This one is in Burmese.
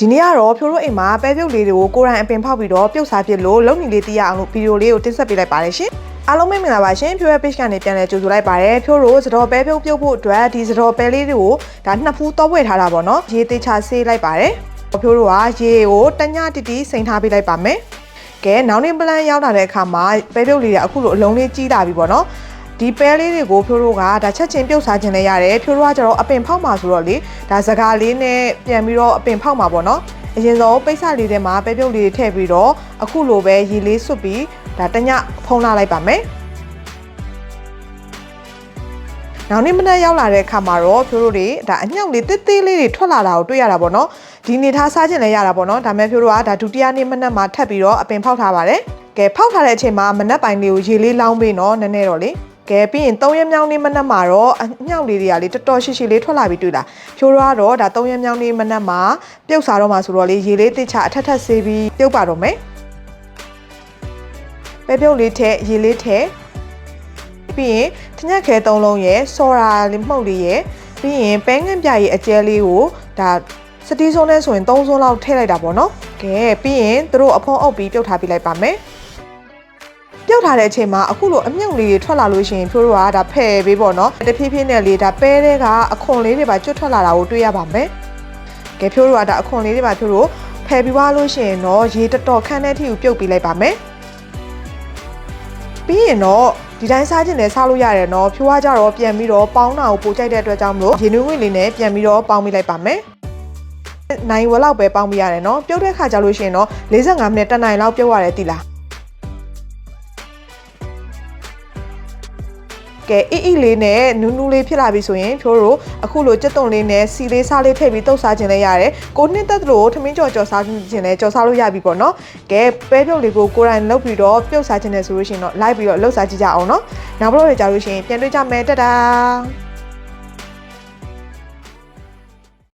ဒီနေ့ကတော့ဖြိုးတို့အိမ်မှာပဲပြုတ်လေးတွေကိုကိုယ်တိုင်အပင်ဖောက်ပြီးတော့ပြုတ်စားပြစ်လို့လုံနေလေးသိရအောင်လို့ဗီဒီယိုလေးကိုတင်ဆက်ပေးလိုက်ပါတယ်ရှင်အားလုံးပဲမင်္ဂလာပါရှင်ဖြိုးရဲ့ page ကနေပြန်လည်ကြိုဆိုလိုက်ပါတယ်ဖြိုးတို့စတော်ပဲပြုတ်ပြုတ်ဖို့အတွက်ဒီစတော်ပဲလေးတွေကိုဒါနှစ်ဖူးတော့ဝယ်ထားတာပေါ့နော်ရေသေးချဆေးလိုက်ပါတယ်ဖြိုးတို့ကရေကိုတညတိတိစိန်ထားပေးလိုက်ပါမယ်ကဲနောက်နေ့ပလန်ရောက်လာတဲ့အခါမှာပဲပြုတ်လေးတွေအခုလိုအလုံးလေးကြီးလာပြီပေါ့နော် ဒီပဲလေးတွေကိုဖြိုးတို့ကဒါချက်ချင်းပြုတ်စားခြင်းလည်းရတယ်ဖြိုးတို့ကကျတော့အပင်ဖောက်မှာဆိုတော့လေဒါစကားလေးနဲ့ပြန်ပြီးတော့အပင်ဖောက်မှာပေါ့နော်အရင်ဆုံးပိတ်စလေးထဲမှာပဲပြုတ်လေးတွေထည့်ပြီးတော့အခုလိုပဲရေလေးစွတ်ပြီးဒါတညဖုံးလာလိုက်ပါမယ်နောက်နေ့မနက်ရောက်လာတဲ့အခါမှာတော့ဖြိုးတို့တွေဒါအညောက်လေးတစ်သေးလေးတွေထွက်လာတာကိုတွေ့ရတာပေါ့နော်ဒီနေထားစားခြင်းလည်းရတာပေါ့နော်ဒါမဲ့ဖြိုးတို့ကဒါဒုတိယနေ့မနက်မှာထပ်ပြီးတော့အပင်ဖောက်ထားပါတယ်ကဲဖောက်ထားတဲ့အချိန်မှာမနက်ပိုင်းလေးကိုရေလေးလောင်းပေးနော်နည်းနည်းတော့လေ ကဲပြီးရင်၃ရက်မြောင်းနေ့မနက်မှာတော့အညောက်လေးတွေကလေတော်တော်ရှိရှိလေးထွက်လာပြီးတွေ့လားဖြိုးတော့ကတော့ဒါ၃ရက်မြောင်းနေ့မနက်မှာပြုတ်စားတော့မှာဆိုတော့လေရေလေးတစ်ချအထက်ထက်ဆေးပြီးပြုတ်ပါတော့မယ်ပဲပြုတ်လေးထည့်ရေလေးထည့်ပြီးရင်ထညက်ခဲသုံးလုံးရဲ့စော်ရာလေးမှုတ်လေးရဲ့ပြီးရင်ပဲငန့်ပြရဲ့အကျဲလေးကိုဒါစတီးစုံနဲ့ဆိုရင်3စုံလောက်ထည့်လိုက်တာပေါ့နော်ကဲပြီးရင်သူတို့အဖုံးအုပ်ပြီးပြုတ်ထားပြလိုက်ပါမယ် ပြုတ်ထားတဲ့အချိန်မှာအခုလိုအမြုပ်လေးတွေထွက်လာလို့ရှိရင်ဖြိုးတို့ကဒါဖယ်ပေးပေါ့နော်တဖြည်းဖြည်းနဲ့လေးဒါပဲတဲ့ကအခွန်လေးတွေပါကျွတ်ထွက်လာတာကိုတွေ့ရပါမယ်ကဲဖြိုးတို့ကဒါအခွန်လေးတွေပါဖြိုးတို့ဖယ်ပြီးွားလို့ရှိရင်တော့ရေတော်တော်ခန်းတဲ့အထိကိုပြုတ်ပေးလိုက်ပါမယ်ပြီးရင်တော့ဒီတိုင်းစားခြင်းနဲ့စားလို့ရတယ်နော်ဖြိုးကကြတော့ပြန်ပြီးတော့ပေါင်းတာကိုပိုကြိုက်တဲ့အတွက်ကြောင့်မလို့ရေနွေးငွေလေးနဲ့ပြန်ပြီးတော့ပေါင်းမိလိုက်ပါမယ်နိုင်ဝက်လောက်ပဲပေါင်းပြရတယ်နော်ပြုတ်တဲ့ခါကြလို့ရှိရင်တော့45မိနစ်တစ်နိုင်လောက်ပြုတ်ရတယ်တိလား ကဲအီအီလေးနဲ့နူးနူးလေးဖြစ်လာပြီဆိုရင်ဖြိုးတို့အခုလိုကြက်သွန်လေးနဲ့စီလေးစားလေးထည့်ပြီးတုပ်စားခြင်းလည်းရတယ်ကိုနှစ်သက်သလိုထမင်းကြော်ကြော်စားခြင်းလည်းကြော်စားလို့ရပြီပေါ့နော်ကဲပဲပြုတ်လေးကိုကိုယ်တိုင်လုပ်ပြီးတော့ပြုတ်စားခြင်းနဲ့ဆိုလို့ရှိရင်တော့လိုက်ပြီးတော့လှုပ်စားကြည့်ကြအောင်နော်နောက်ဘလို့ရကြလို့ရှိရင်ပြန်တွေ့ကြမယ်တက်တာ